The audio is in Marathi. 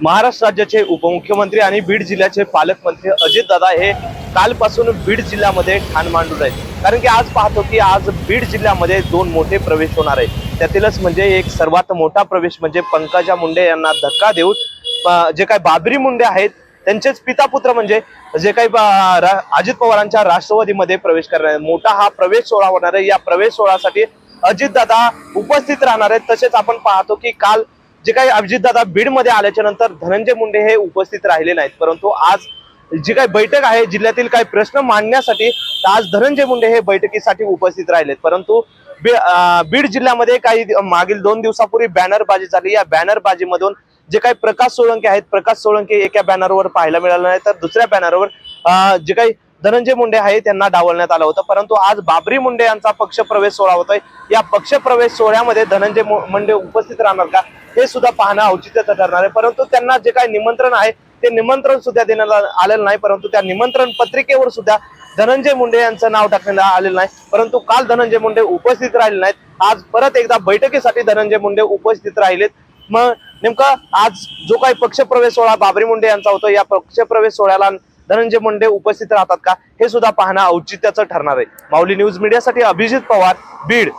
महाराष्ट्र राज्याचे उपमुख्यमंत्री आणि बीड जिल्ह्याचे पालकमंत्री अजित दादा हे कालपासून बीड जिल्ह्यामध्ये ठाण मांडून आहेत. कारण की आज पाहतो की आज बीड जिल्ह्यामध्ये दोन मोठे प्रवेश होणार आहेत. त्यातीलच म्हणजे एक सर्वात मोठा प्रवेश म्हणजे पंकजा मुंडे यांना धक्का देऊन जे काही बाबरी मुंडे आहेत त्यांचेच पिता पुत्र म्हणजे जे काही रा- अजित पवारांच्या राष्ट्रवादीमध्ये प्रवेश करणार आहे मोठा हा प्रवेश सोहळा होणार आहे. या प्रवेश सोहळ्यासाठी अजितदादा उपस्थित राहणार आहेत. तसेच आपण पाहतो की काल जे काही अभिजितदादा बीडमध्ये आल्याच्यानंतर धनंजय मुंडे हे उपस्थित राहिले नाहीत. परंतु आज जी काही बैठक आहे जिल्ह्यातील काही प्रश्न मांडण्यासाठी आज धनंजय मुंडे हे बैठकीसाठी उपस्थित राहिलेत. परंतु बीड जिल्ह्यामध्ये काही मागील दोन दिवसापूर्वी बॅनरबाजी झाली. या बॅनरबाजीमधून जे काही प्रकाश सोळंके आहेत प्रकाश सोळंके एका बॅनरवर पाहायला मिळालं नाही तर दुसऱ्या बॅनरवर जे काही धनंजय मुंडे आहे त्यांना डावलण्यात आलं होतं. परंतु आज बाबरी मुंडे यांचा पक्षप्रवेश सोहळा होतोय. या पक्षप्रवेश सोहळ्यामध्ये धनंजय मु- मुंडे उपस्थित राहणार का हे सुद्धा पाहणं औचित्याचं ठरणार आहे. परंतु त्यांना जे काही निमंत्रण आहे ते निमंत्रण सुद्धा देण्यात आलेलं नाही. परंतु त्या निमंत्रण पत्रिकेवर सुद्धा धनंजय मुंडे यांचं नाव टाकण्यात आलेलं नाही. परंतु काल धनंजय मुंडे उपस्थित राहिले नाहीत. आज परत एकदा बैठकीसाठी धनंजय मुंडे उपस्थित राहिलेत. मग नेमका आज जो काही पक्षप्रवेश सोहळा बाबरी मुंडे यांचा होतो या पक्षप्रवेश सोहळ्याला धनंजय मुंडे उपस्थित राहतात का? हे सुद्धा पाहणं औचित्याचं ठरणार आहे. माऊली न्यूज मीडियासाठी अभिजित पवार बीड.